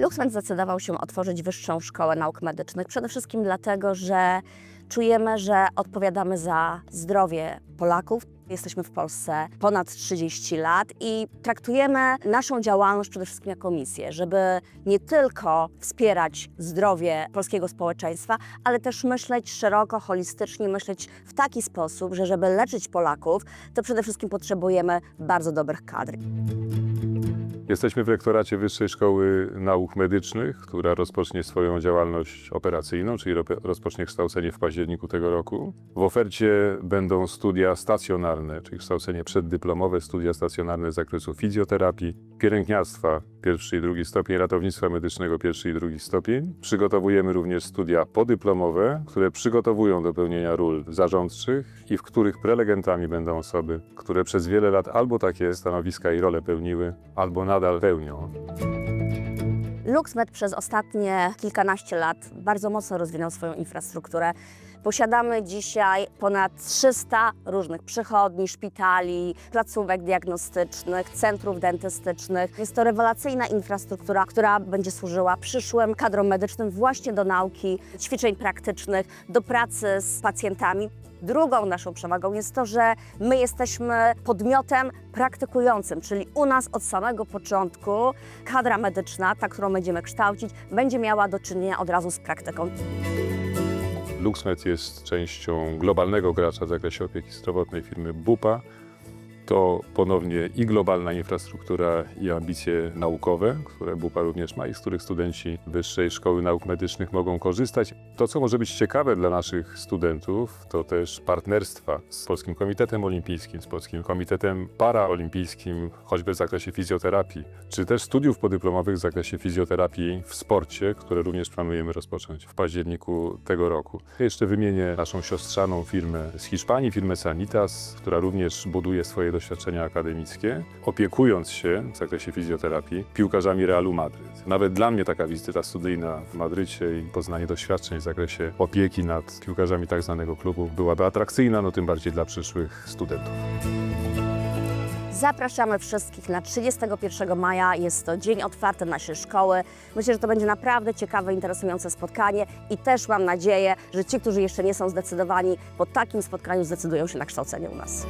Luxman zdecydował się otworzyć Wyższą Szkołę Nauk Medycznych przede wszystkim dlatego, że czujemy, że odpowiadamy za zdrowie Polaków. Jesteśmy w Polsce ponad 30 lat i traktujemy naszą działalność przede wszystkim jako misję, żeby nie tylko wspierać zdrowie polskiego społeczeństwa, ale też myśleć szeroko, holistycznie, myśleć w taki sposób, że żeby leczyć Polaków, to przede wszystkim potrzebujemy bardzo dobrych kadr. Jesteśmy w rektoracie Wyższej Szkoły Nauk Medycznych, która rozpocznie swoją działalność operacyjną, czyli ro- rozpocznie kształcenie w październiku tego roku. W ofercie będą studia stacjonarne, czyli kształcenie przeddyplomowe, studia stacjonarne z zakresu fizjoterapii, pielęgniarstwa pierwszy i drugi stopień, ratownictwa medycznego pierwszy i drugi stopień. Przygotowujemy również studia podyplomowe, które przygotowują do pełnienia ról zarządczych i w których prelegentami będą osoby, które przez wiele lat albo takie stanowiska i role pełniły, albo nadal pełnią. LuxMed przez ostatnie kilkanaście lat bardzo mocno rozwinął swoją infrastrukturę. Posiadamy dzisiaj ponad 300 różnych przychodni, szpitali, placówek diagnostycznych, centrów dentystycznych. Jest to rewelacyjna infrastruktura, która będzie służyła przyszłym kadrom medycznym właśnie do nauki, ćwiczeń praktycznych, do pracy z pacjentami. Drugą naszą przewagą jest to, że my jesteśmy podmiotem praktykującym, czyli u nas od samego początku kadra medyczna, ta, którą będziemy kształcić, będzie miała do czynienia od razu z praktyką. LuxMed jest częścią globalnego gracza w zakresie opieki zdrowotnej firmy Bupa. To ponownie i globalna infrastruktura, i ambicje naukowe, które Bupa również ma i z których studenci Wyższej Szkoły Nauk Medycznych mogą korzystać. To, co może być ciekawe dla naszych studentów, to też partnerstwa z Polskim Komitetem Olimpijskim, z Polskim Komitetem Paraolimpijskim, choćby w zakresie fizjoterapii, czy też studiów podyplomowych w zakresie fizjoterapii w sporcie, które również planujemy rozpocząć w październiku tego roku. Jeszcze wymienię naszą siostrzaną firmę z Hiszpanii, firmę Sanitas, która również buduje swoje doświadczenia akademickie, opiekując się w zakresie fizjoterapii piłkarzami Realu Madryt. Nawet dla mnie taka wizyta studyjna w Madrycie i poznanie doświadczeń w zakresie opieki nad piłkarzami tak znanego klubu byłaby atrakcyjna, no tym bardziej dla przyszłych studentów. Zapraszamy wszystkich na 31 maja. Jest to dzień otwarty naszej szkoły. Myślę, że to będzie naprawdę ciekawe, interesujące spotkanie i też mam nadzieję, że ci, którzy jeszcze nie są zdecydowani, po takim spotkaniu zdecydują się na kształcenie u nas.